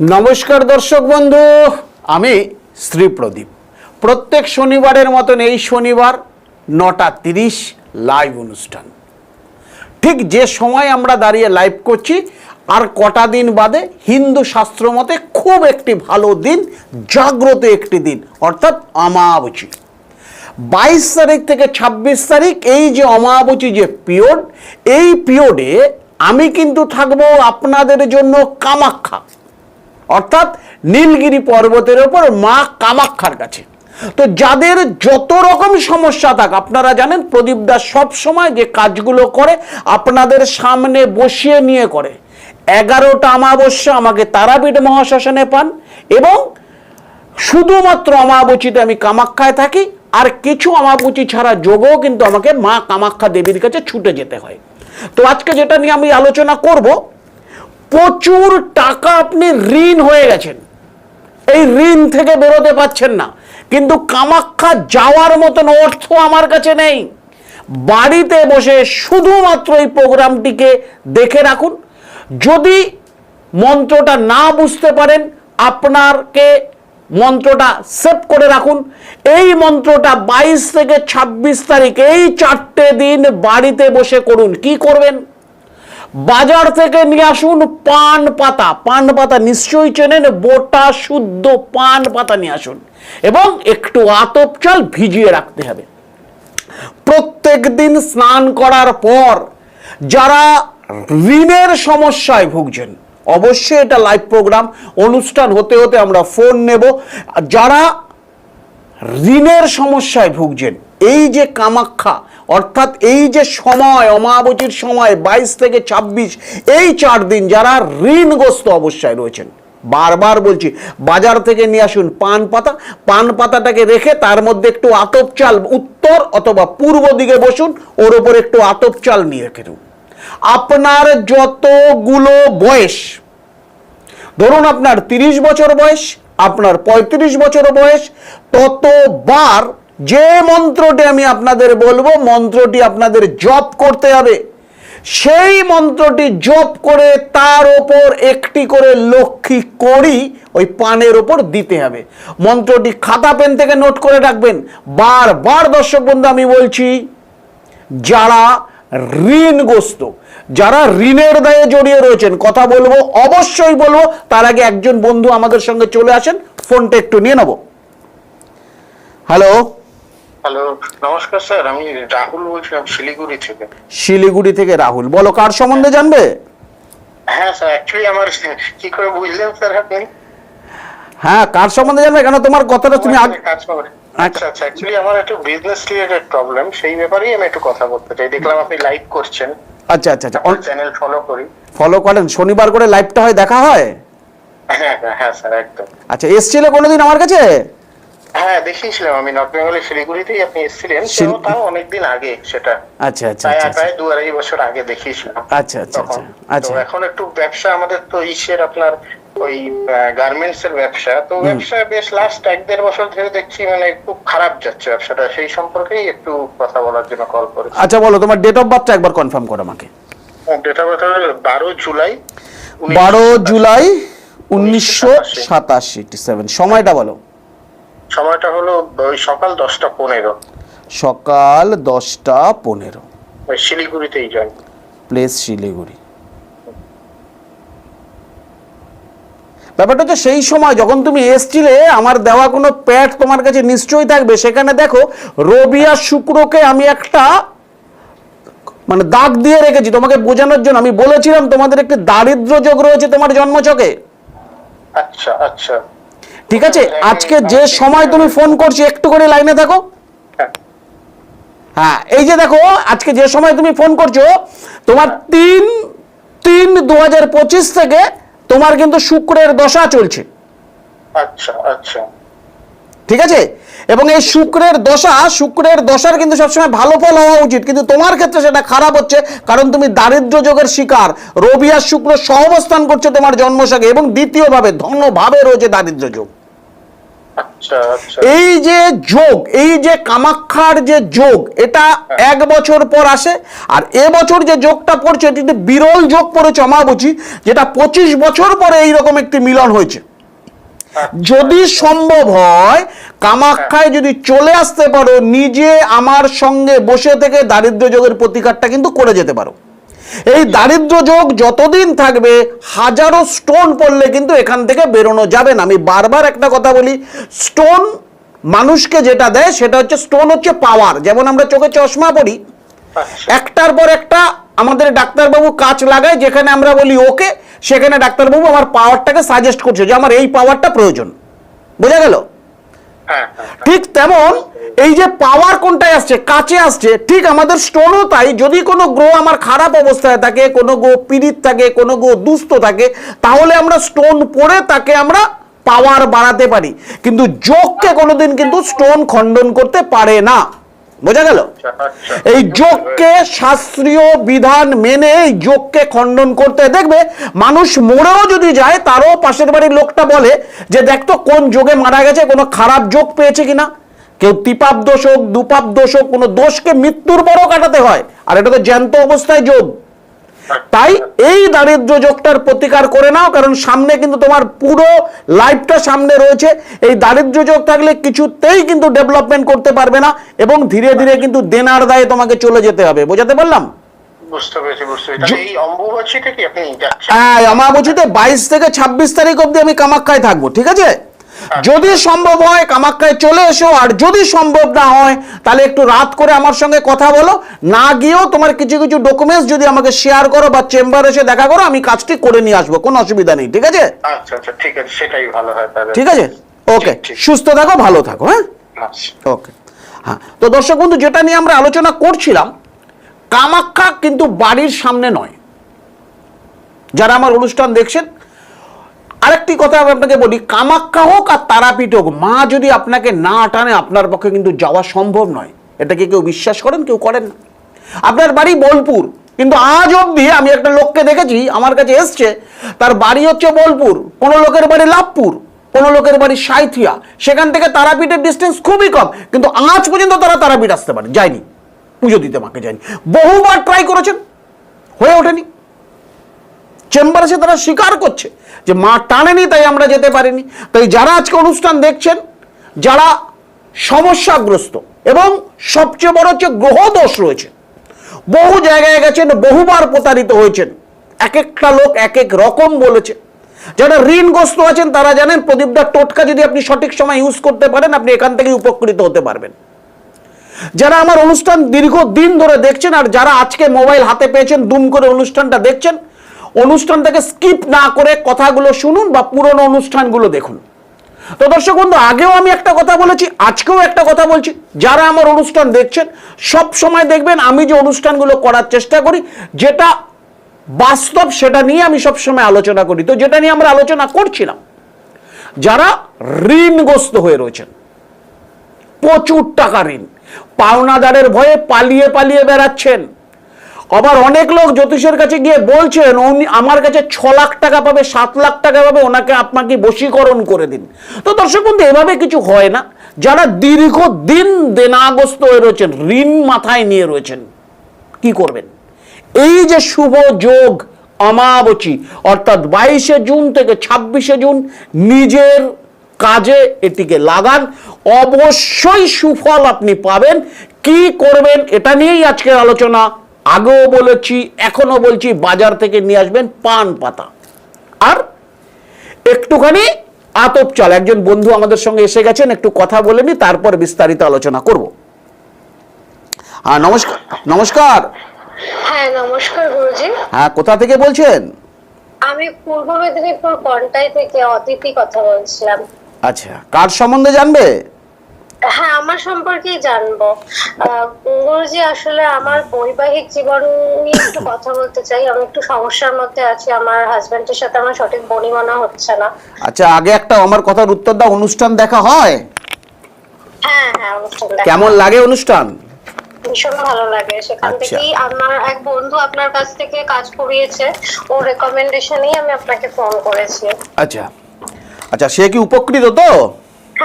নমস্কার দর্শক বন্ধু, আমি শ্রী প্রদীপ। প্রত্যেক শনিবারের মতন এই শনিবার নটা তিরিশ লাইভ অনুষ্ঠান। ঠিক যে সময় আমরা দাঁড়িয়ে লাইভ করছি, আর কটা দিন বাদে হিন্দু শাস্ত্র মতে খুব একটি ভালো দিন, জাগ্রত একটি দিন, অর্থাৎ অমাবচী। বাইশ তারিখ থেকে ২৬ তারিখ, এই যে অমাবচী যে পিরিয়ড এই পিরিয়ডে আমি কিন্তু থাকব আপনাদের জন্য কামাখ্যা। অর্থাৎ নীলগিরি পর্বতের ওপর মা কামাক্ষার কাছে। তো যাদের যত রকম সমস্যা থাক, আপনারা জানেন প্রদীপ দাস সবসময় যে কাজগুলো করে, আপনাদের সামনে বসিয়ে নিয়ে করে। এগারোটা অমাবস্যা আমাকে তারাপীঠ মহাশ্মশানে পান এবং শুধুমাত্র অমাবচীতে আমি কামাখ্যায় থাকি, আর কিছু অমাবচী ছাড়া যোগও কিন্তু আমাকে মা কামাখ্যা দেবীর কাছে ছুটে যেতে হয়। তো আজকে যেটা নিয়ে আমি আলোচনা করব প্রচুর টাকা আপনি ঋণ হয়ে গেছেন। এই ঋণ থেকে বেরোতে পাচ্ছেন না। কিন্তু কামাখ্যা যাওয়ার মতন অর্থ আমার কাছে নেই। বাড়িতে বসে শুধুমাত্র এই প্রোগ্রামটিকে দেখে রাখুন। যদি মন্ত্রটা না বুঝতে পারেন আপনাকে মন্ত্রটা সেভ করে রাখুন। এই মন্ত্রটা বাইশ থেকে ২৬ তারিখ, এই চারটে দিন বাড়িতে বসে করুন। কি করবেন? বাজার থেকে নিয়ে আসুন পান পাতা। পান পাতা নিশ্চয়ই চেনেন, বোটা শুদ্ধ পান পাতা নিয়ে আসুন। এবং একটু আতপ চাল ভিজিয়ে রাখতে হবে। প্রত্যেক দিন স্নান করার পর যারা ঋণের সমস্যায় ভুগছেন, অবশ্যই এটা লাইভ প্রোগ্রাম অনুষ্ঠান হতে হতে আমরা ফোন নেব। যারা ঋণের সমস্যায় ভুগছেন, এই যে কামাখ্যা অর্থাৎ এই যে সময় অমাবচীর সময়, বাইশ থেকে ২৬ এই চার দিন যারা ঋণগ্রস্ত অবস্থায় রয়েছেন, বারবার বলছি, বাজার থেকে নিয়ে আসুন পান পাতা, পান পাতাটাকে রেখে তার মধ্যে একটু আতপ চাল উত্তর অথবা পূর্ব দিকে বসুন, ওর ওপর একটু আতপ চাল নিয়ে রেখে আপনার যতগুলো বয়স, ধরুন আপনার তিরিশ বছর বয়স, আপনার ৩৫ বছর বয়স, ততবার যে মন্ত্রটি আমি আপনাদের বলব, মন্ত্রটি আপনাদের জপ করতে হবে। সেই মন্ত্রটি জপ করে তার ওপর একটি করে লক্ষ্মী করি ওই পানের ওপর দিতে হবে। মন্ত্রটি খাতা পেন থেকে নোট করে রাখবেন। বারবার দর্শক বন্ধু, আমি বলছি, যারা ঋণগ্রস্ত, যারা ঋণের দায়ে জড়িয়ে রয়েছেন, কথা বলব, অবশ্যই বলব, তার আগে একজন বন্ধু আমাদের সঙ্গে চলে আসেন, ফোনটা একটু নিয়ে নেব। হ্যালো? হ্যালো নমস্কার স্যার আমি রাহুল বলছিলাম শিলিগুড়ি থেকে। শিলিগুড়ি থেকে রাহুল। বলো কার সম্বন্ধে জানবে? হ্যাঁ স্যার অ্যাকচুয়ালি আমার কি করে বুঝলেন স্যার আপনি? হ্যাঁ কার সম্বন্ধে জানবে? কেন তোমার কথাটা তুমি কাজ করে আচ্ছা। আচ্ছা অ্যাকচুয়ালি আমার একটু বিজনেস রিলেটেড প্রবলেম সেই ব্যাপারেই আমি একটু কথা বলতে চাই। দেখলাম আপনি লাইভ করছেন। আচ্ছা আচ্ছা আচ্ছা। চ্যানেল ফলো করি। ফলো করেন? শনিবার করে লাইভটা হয় দেখা হয়? হ্যাঁ হ্যাঁ হ্যাঁ স্যার একদম। আচ্ছা এসছিলে কোনোদিন আমার কাছে? হ্যাঁ দেখিয়েছিলাম আমি নর্থ বেঙ্গলের শিলিগুড়িতেই আপনি এসেছিলেন তাও অনেকদিন আগে সেটা। আচ্ছা আচ্ছা প্রায় আচ্ছা আচ্ছা। প্রায় দু আড়াই বছর আগে দেখিয়েছিলাম আচ্ছা আচ্ছা আচ্ছা আচ্ছা। এখন একটু ব্যবসা আমাদের তো ইসের আপনার ওই গার্মেন্টস এর ব্যবসা। তো ব্যবসা বেশ লাস্ট এক দেড় বছর ধরে দেখছি মানে খুব খারাপ যাচ্ছে ব্যবসাটা। সেই সম্পর্কেই একটু কথা বলার জন্য কল করেছি। আচ্ছা বলো তোমার ডেট অফ বার্থটা একবার কনফার্ম করো আমাকে। ডেট অফ বার্থ বারো জুলাই বারো জুলাই উনিশশো সাতাশি সেভেন সময়টা বলো। সময়টা হলো ওই সকাল দশটা পনেরো। সকাল দশটা পনেরো। শিলিগুড়িতেই প্লেস শিলিগুড়ি। ব্যাপারটা হচ্ছে সেই সময় যখন তুমি এসছিলে আমার দেওয়া কোনো প্যাড তোমার কাছে নিশ্চয়ই থাকবে। সেখানে দেখো রবি আর শুক্রকে আমি একটা মানে দাগ দিয়ে রেখেছি তোমাকে বোঝানোর জন্য। আমি বলেছিলাম তোমাদের একটি দারিদ্র যোগ রয়েছে তোমার জন্মচকে। আচ্ছা আচ্ছা। ঠিক আছে? আজকে যে সময় তুমি ফোন করছ একটু করে লাইনে থাকো হ্যাঁ। হ্যাঁ এই যে দেখো আজকে যে সময় তুমি ফোন করছ তোমার তিন তিন দু হাজার পঁচিশ থেকে তোমার কিন্তু শুক্রের দশা চলছে। আচ্ছা আচ্ছা। ঠিক আছে? এবং এই শুক্রের দশা শুক্রের দশার কিন্তু সবসময় ভালো ফল হওয়া উচিত। কিন্তু তোমার ক্ষেত্রে সেটা খারাপ হচ্ছে কারণ তুমি দারিদ্র যোগের শিকার। রবি আর শুক্র সহবস্থান করছে তোমার জন্মসাকে এবং দ্বিতীয়ভাবে ধনভাবে রয়েছে দারিদ্র যোগ। এই যে যোগ এই যে কামাক্ষার যে যোগ এটা এক বছর পর আসে আর এবছর যে যোগটা পড়ছে এটি একটি বিরল যোগ পড়েছে অমাবচি যেটা পঁচিশ বছর পরে এইরকম একটি মিলন হয়েছে। যদি সম্ভব হয় কামাক্ষায় যদি চলে আসতে পারো নিজে আমার সঙ্গে বসে থেকে দারিদ্র যোগের প্রতিকারটা কিন্তু করে যেতে পারো। এই দারিদ্র যোগ যতদিন থাকবে হাজারো স্টোন পড়লে কিন্তু এখান থেকে বেরোনো যাবে না। আমি বারবার একটা কথা বলি স্টোন মানুষকে যেটা দেয় সেটা হচ্ছে স্টোন হচ্ছে পাওয়ার যেমন আমরা চোখে চশমা পড়ি একটার পর একটা আমাদের ডাক্তারবাবু কাজ লাগায় যেখানে আমরা বলি ওকে সেখানে ডাক্তারবাবু আমার পাওয়ারটাকে সাজেস্ট করছে যে আমার এই পাওয়ারটা প্রয়োজন। বোঝা গেল? হ্যাঁ হ্যাঁ। ঠিক তেমন এই যে পাওয়ার কোনটায় আসছে? কাছে আসছে। ঠিক আমাদের স্টোনও তাই। যদি কোনো গ্রহ আমার খারাপ অবস্থায় থাকে কোনো গ্রহ পীড়িত থাকে কোনো গ্রহ দুস্থ থাকে তাহলে আমরা স্টোন পরে তাকে আমরা পাওয়ার বাড়াতে পারি। কিন্তু যোগকে কোনোদিন কিন্তু স্টোন খণ্ডন করতে পারে না। বোঝা গেল? আচ্ছা আচ্ছা। এই যোগকে শাস্ত্রীয় বিধান মেনে এই যোগকে খণ্ডন করতে দেখবে মানুষ মরেও যদি যায় তারও পাশের বাড়ির লোকটা বলে যে দেখতো কোন যোগে মারা গেছে কোনো খারাপ যোগ পেয়েছে কিনা? কেউ তিপাপ দোষ হোক দুপাপ দোষ হোক কোনো দোষকে মৃত্যুর পরও কাটাতে হয়। আর এটা তো জ্যান্ত অবস্থায় যোগ। তাই এই দারিদ্র যোগটার প্রতিকার করে নাও কারণ সামনে কিন্তু তোমার পুরো লাইফটা সামনে রয়েছে। এই দারিদ্র যোগ থাকলে কিছুতেই কিন্তু ডেভেলপমেন্ট করতে পারবে না এবং ধীরে ধীরে কিন্তু দেনার দায়ে তোমাকে চলে যেতে হবে। বোঝাতে পারলাম? বুঝতে পেরেছি বুঝতে পেরেছি। এই অম্বুবাচীটা কি আপনি হ্যাঁ অমাবস্যাতে বাইশ থেকে ছাব্বিশ তারিখ অবধি আমি কামাখ্যায় থাকব ঠিক আছে? যদি সম্ভব হয় কামাখ্যায় চলে এসো আর যদি সম্ভব না হয় তাহলে একটু রাত করে আমার সঙ্গে কথা বলো। না গিয়েও তোমার কিছু কিছু ডকুমেন্টস যদি আমাকে শেয়ার করো বা চেম্বার এসে দেখা করো আমি কাজটি করে নিয়ে আসব কোনো অসুবিধা নেই ঠিক আছে? আচ্ছা আচ্ছা ঠিক আছে সেটাই ভালো হয় তাহলে। ঠিক আছে? ওকে। সুস্থ থাকো ভালো থাকো হ্যাঁ? আচ্ছা ওকে হ্যাঁ তো দর্শক বন্ধু যেটা নিয়ে আমরা আলোচনা করছিলাম কামাখ্যা কিন্তু বাড়ির সামনে নয়। যারা আমার অনুষ্ঠান দেখছেন আরেকটি কথা আমি আপনাকে বলি কামাখ্যা হোক আর তারাপীঠ হোক, মা যদি আপনাকে না টানে, আপনার পক্ষে কিন্তু যাওয়া সম্ভব নয়। এটাকে কেউ বিশ্বাস করেন? কেউ করেন না। আপনার বাড়ি বোলপুর, কিন্তু আজ অবধি আমি একটা লোককে দেখেছি, আমার কাছে এসছে, তার বাড়ি হচ্ছে বোলপুর, কোনো লোকের বাড়ি লাভপুর, কোনো লোকের বাড়ি সাইথিয়া। সেখান থেকে তারাপীঠের ডিস্টেন্স খুবই কম, কিন্তু আজ পর্যন্ত তারা তারাপীঠ আসতে পারে যায়নি। পুজো দিতে মাকে যায়নি। বহুবার ট্রাই করেছেন, হয়ে ওঠেনি। চেম্বারে এসে তারা স্বীকার করছে যে মা টানেনি, তাই আমরা যেতে পারিনি। তাই যারা আজকে অনুষ্ঠান দেখছেন, যারা সমস্যাগ্রস্ত এবং সবচেয়ে বড় হচ্ছে গ্রহ দোষ রয়েছে, বহু জায়গায় গেছেন, বহুবার প্রতারিত হয়েছেন। এক একটা লোক এক এক রকম বলেছে। যারা ঋণগ্রস্ত আছেন, তারা জানেন প্রদীপদার টোটকা যদি আপনি সঠিক সময় ইউজ করতে পারেন, আপনি এখান থেকে উপকৃত হতে পারবেন। যারা আমার অনুষ্ঠান দীর্ঘ দিন ধরে দেখছেন, আর যারা আজকে মোবাইল হাতে পেয়েছেন, দুম করে অনুষ্ঠানটা দেখছেন অনুষ্ঠানটাকে স্কিপ না করে কথাগুলো শুনুন বা পুরনো অনুষ্ঠানগুলো দেখুন। তো দর্শক বন্ধু, আগেও আমি একটা কথা বলেছি, আজকেও একটা কথা বলছি। যারা আমার অনুষ্ঠান দেখছেন, সব সময় দেখবেন আমি যে অনুষ্ঠানগুলো করার চেষ্টা করি, যেটা বাস্তব সেটা নিয়ে আমি সব সময় আলোচনা করি। তো যেটা নিয়ে আমরা আলোচনা করছিলাম, যারা ঋণগ্রস্ত হয়ে রয়েছেন, প্রচুর টাকা ঋণ, পাওনাদারের ভয়ে পালিয়ে পালিয়ে বেড়াচ্ছেন আবার অনেক লোক জ্যোতিষের কাছে গিয়ে বলছেন, উনি আমার কাছে ছ লাখ টাকা পাবে, সাত লাখ টাকা পাবে, ওনাকে আপনাকে বশীকরণ করে দিন। তো দর্শক বন্ধু, এভাবে কিছু হয় না। যারা দীর্ঘ দিন দেনাগ্রস্ত হয়ে রয়েছেন, ঋণ মাথায় নিয়ে রয়েছেন, কি করবেন? এই যে শুভ যোগ অমাবচী, অর্থাৎ বাইশে জুন থেকে ছাব্বিশে জুন, নিজের কাজে এটিকে লাগান। অবশ্যই সুফল আপনি পাবেন। কি করবেন, এটা নিয়েই আজকের আলোচনা। আগেও বলেছি এখনও বলছি বাজার থেকে নিয়ে আসবেন পান পাতা। আর একটুখানি আতপ চাল। একজন বন্ধু আমাদের সঙ্গে এসে গেছেন একটু কথা বলে নি তারপর বিস্তারিত আলোচনা করব। হ্যাঁ নমস্কার নমস্কার। হ্যাঁ নমস্কার গুরুজি। হ্যাঁ কোথা থেকে বলছেন? আমি পূর্ব মেদিনীপুর কন্টাই থেকে অদিতি কথা বলছিলাম। আচ্ছা কার সম্বন্ধে জানবে? হ্যাঁ আমার সম্পর্কেই জানব। গুরুজি আসলে আমার বৈবাহিক জীবন নিয়ে একটু কথা বলতে চাই। আমি একটু সমস্যার মধ্যে আছি। আমার হাজবেন্ডের সাথে আমার সঠিক বনিমনা হচ্ছে না। আচ্ছা আগে একটা আমার কথার উত্তর দাও। অনুষ্ঠান দেখা হয়? হ্যাঁ হ্যাঁ অনুষ্ঠান দেখা। কেমন লাগে অনুষ্ঠান? ভীষণ ভালো লাগে। সেখান আচ্ছা। থেকেই আমার এক বন্ধু আপনার কাছ থেকে কাজ করিয়েছে। ওর রেকমেন্ডেশনেই আমি আপনাকে ফোন করেছি। আচ্ছা। আচ্ছা সে কি উপকৃত তো?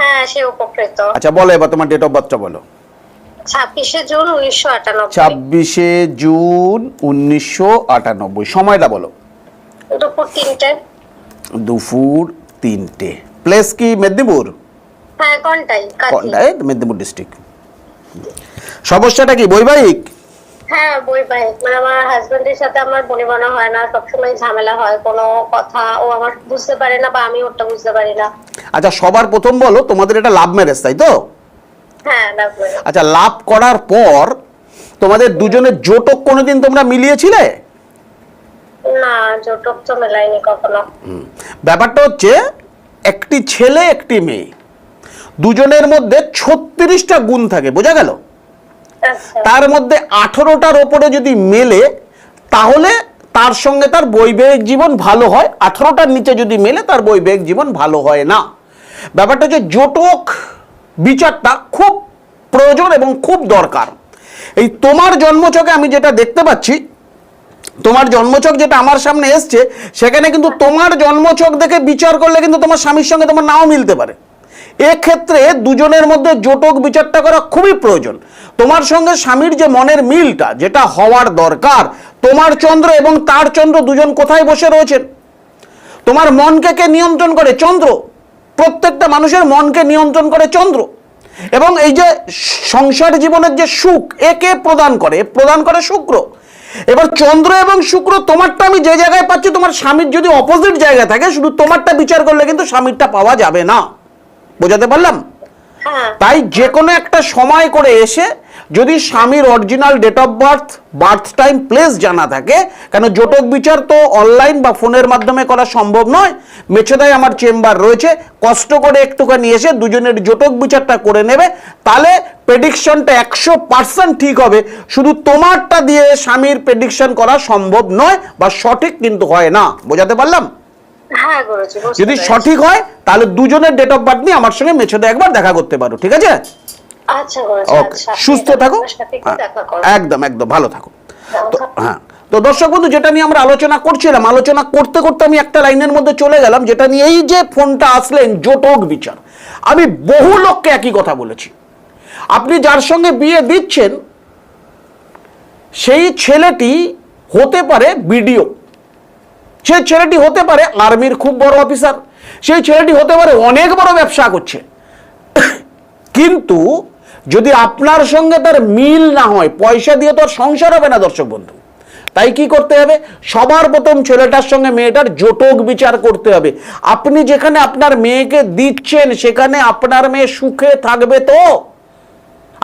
হ্যাঁ সে উপকৃত। আচ্ছা বলো এবার তোমার ডেট অফ বার্থটা বলো। ছাব্বিশে জুন উনিশশো আটানব্বই। ছাব্বিশে জুন উনিশশো আটানব্বই। সময়টা বলো। দুপুর তিনটে। দুপুর তিনটে। প্লেস কি মেদিনীপুর? হ্যাঁ কোনটাই কাজী মেদিনীপুর ডিস্ট্রিক্ট সমস্যাটা কি বৈবাহিক? হ্যাঁ বৈবাহিক। মানে আমার হাজবেন্ডের সাথে আমার বনিবনা হয় না সবসময় ঝামেলা হয় কোনো কথা ও আমার বুঝতে পারে না বা আমি ওটা বুঝতে পারি না। আচ্ছা সবার প্রথম বলো তোমাদের এটা লাভ ম্যারেজ তাই তো? হ্যাঁ আচ্ছা লাভ করার পর তোমাদের দুজনের জোটক কোনোদিন তোমরা মিলিয়েছিলে? না জোটক তো মেলাইনি কখনো। ব্যাপারটা হচ্ছে একটি ছেলে একটি মেয়ে। দুজনের মধ্যে ছত্রিশটা গুণ থাকে বোঝা গেল? আচ্ছা। তার মধ্যে আঠেরোটার ওপরে যদি মেলে তাহলে তার সঙ্গে তার বৈবাহিক জীবন ভালো হয়। আঠেরোটার নিচে যদি মেলে তার বৈবাহিক জীবন ভালো হয় না। ব্যাপারটা হচ্ছে জোটক বিচারটা খুব প্রয়োজন এবং খুব দরকার। এই তোমার জন্মচকে আমি যেটা দেখতে পাচ্ছি, তোমার জন্মচক যেটা আমার সামনে এসছে, সেখানে কিন্তু তোমার জন্মছক দেখে বিচার করলে কিন্তু তোমার স্বামীর সঙ্গে তোমার নাও মিলতে পারে। এক্ষেত্রে দুজনের মধ্যে জোটক বিচারটা করা খুবই প্রয়োজন। তোমার সঙ্গে স্বামীর যে মনের মিলটা, যেটা হওয়ার দরকার, তোমার চন্দ্র এবং তার চন্দ্র দুজন কোথায় বসে রয়েছেন? তোমার মনকে কে নিয়ন্ত্রণ করে? চন্দ্র। প্রত্যেকটা মানুষের মনকে নিয়ন্ত্রণ করে চন্দ্র। এবং এই যে সংসার জীবনের যে সুখ একে প্রদান করে প্রদান করে শুক্র। এবার চন্দ্র এবং শুক্র তোমারটা আমি যে জায়গায় পাচ্ছি তোমার স্বামীর যদি অপোজিট জায়গা থাকে শুধু তোমারটা বিচার করলে কিন্তু স্বামীরটা পাওয়া যাবে না। বোঝাতে পারলাম? হ্যাঁ। তাই যে কোনো একটা সময় করে এসে যদি স্বামীর original date of birth birth time place জানা থাকে কেন জোটক বিচার তো অনলাইন বা ফোনের মাধ্যমে করা সম্ভব নয়? মেছেদায় আমার চেম্বার রয়েছে কষ্ট করে একটুখানি এসে দুজনের জোটক বিচারটা করে নেবে তাহলে প্রেডিকশনটা একশো পার্সেন্ট ঠিক হবে। শুধু তোমারটা দিয়ে স্বামীর প্রেডিকশন করা সম্ভব নয় বা সঠিক কিন্তু হয় না। বোঝাতে পারলাম? হ্যাঁ যদি সঠিক হয় তাহলে দুজনের ডেট অফ বার্থ নিয়ে আমার সঙ্গে মেছেদা একবার দেখা করতে পারো ঠিক আছে? ওকে আচ্ছা সুস্থ ঠিক আছে, থাকো। হ্যাঁ, একদম একদম ভালো থাকো। তো হ্যাঁ। তো দর্শক বন্ধু যেটা নিয়ে আমরা আলোচনা করছিলাম আলোচনা করতে করতে আমি একটা লাইনের মধ্যে চলে গেলাম যেটা নিয়ে এই যে ফোনটা আসলেন জোটক বিচার। আমি বহু লোককে একই কথা বলেছি। আপনি যার সঙ্গে বিয়ে দিচ্ছেন সেই ছেলেটি হতে পারে বিডিও। সেই ছেলেটি হতে পারে আর্মির খুব বড় অফিসার। সেই ছেলেটি হতে পারে অনেক বড় ব্যবসা করছে। কিন্তু যদি আপনার সঙ্গে তার মিল না হয়, পয়সা দিয়ে তো আর সংসার হবে না, দর্শক বন্ধু। তাই কি করতে হবে? সবার প্রথম ছেলেটার সঙ্গে মেয়েটার জোটক বিচার করতে হবে। আপনি যেখানে আপনার মেয়েকে দিচ্ছেন, সেখানে আপনার মেয়ে সুখে থাকবে তো?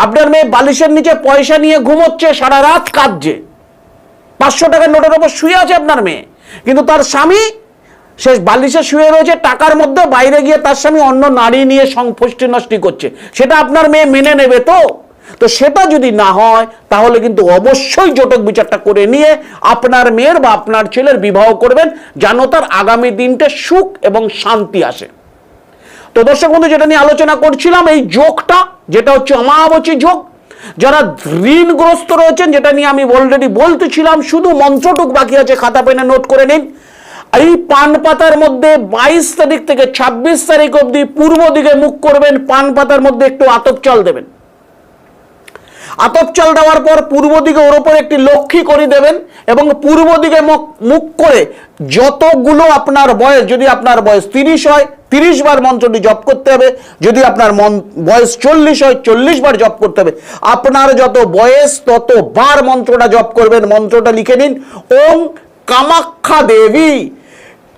আপনার মেয়ে বালিশের নিচে পয়সা নিয়ে ঘুমোচ্ছে, সারা রাত কাঁদছে। পাঁচশো টাকার নোটের ওপর শুয়ে আছে আপনার মেয়ে। কিন্তু তার স্বামী সে বালিশে শুয়ে রয়েছে, টাকার মধ্যে বাইরে গিয়ে তার স্বামী অন্য নারী নিয়ে সংপুষ্টি নষ্টি করছে। সেটা আপনার মেয়ে মেনে নেবে তো? তো সেটা যদি না হয়, তাহলে কিন্তু অবশ্যই জটক বিচারটা করে নিয়ে আপনার মেয়ের বা আপনার ছেলের বিবাহ করবেন, যেন তার আগামী দিনটা সুখ এবং শান্তি আসে। তো দর্শক বন্ধু, যেটা নিয়ে আলোচনা করছিলাম, এই যোগটা, যেটা হচ্ছে অমাবচী যোগ, যারা ঋণগ্রস্ত রয়েছেন, যেটা নিয়ে আমি অলরেডি বলতেছিলাম, শুধু মন্ত্রটুক বাকি আছে, খাতা, পেনে নোট করে নিন। এই পান পাতার মধ্যে বাইশ তারিখ থেকে ছাব্বিশ তারিখ অবধি পূর্ব দিকে মুখ করবেন পান পাতার মধ্যে একটু আতপ চাল দেবেন। আতপ চাল দেওয়ার পর পূর্ব দিকে ওর ওপর একটি লক্ষ্মী করে দেবেন এবং পূর্ব দিকে মুখ- করে যতগুলো আপনার বয়স, যদি আপনার বয়স তিরিশ হয়, তিরিশ বার মন্ত্রটি জপ করতে হবে। যদি আপনার মন, বয়স চল্লিশ হয়, চল্লিশ বার জপ করতে হবে। আপনার যত বয়স, তত বার মন্ত্রটা জপ করবেন। মন্ত্রটা লিখে নিন, ওম কামাখ্যা দেবী।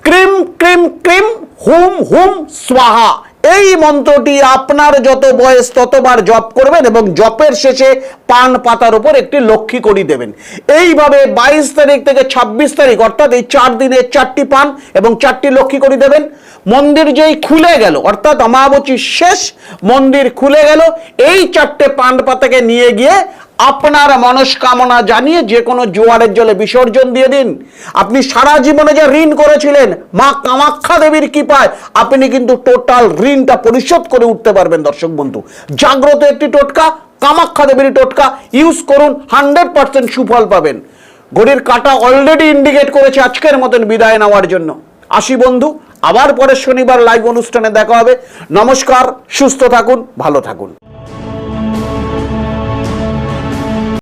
ক্রিম ক্রিম ক্রিম, হুম হুম, স্বাহা। এই মন্ত্রটি আপনার যত বয়স ততবার জপ করবেন এবং জপের শেষে পান পাতার উপর একটি লক্ষ্মী করি দেবেন। এইভাবে বাইশ তারিখ থেকে ছাব্বিশ তারিখ, অর্থাৎ এই চার দিনে চারটি পান এবং চারটি লক্ষ্মী করি দেবেন। মন্দির যেই খুলে গেল, অর্থাৎ অমাবচী শেষ, মন্দির খুলে গেল, এই চারটে পান পাতাকে নিয়ে গিয়ে আপনার মনস্কামনা জানিয়ে যে কোনো জোয়ারের জলে বিসর্জন দিয়ে দিন। আপনি সারা জীবনে যে ঋণ করেছিলেন, মা কামাখ্যা দেবীর কৃপায় আপনি কিন্তু টোটাল ঋণটা পরিশোধ করে উঠতে পারবেন দর্শক বন্ধু। জাগ্রত একটি টোটকা কামাক্ষা দেবীর টোটকা ইউজ করুন হান্ড্রেড পার্সেন্ট সুফল পাবেন। ঘড়ির কাটা অলরেডি ইন্ডিকেট করেছে আজকের মতন বিদায় নেওয়ার জন্য। আসি বন্ধু, আবার পরের শনিবার লাইভ অনুষ্ঠানে দেখা হবে। নমস্কার, সুস্থ থাকুন, ভালো থাকুন।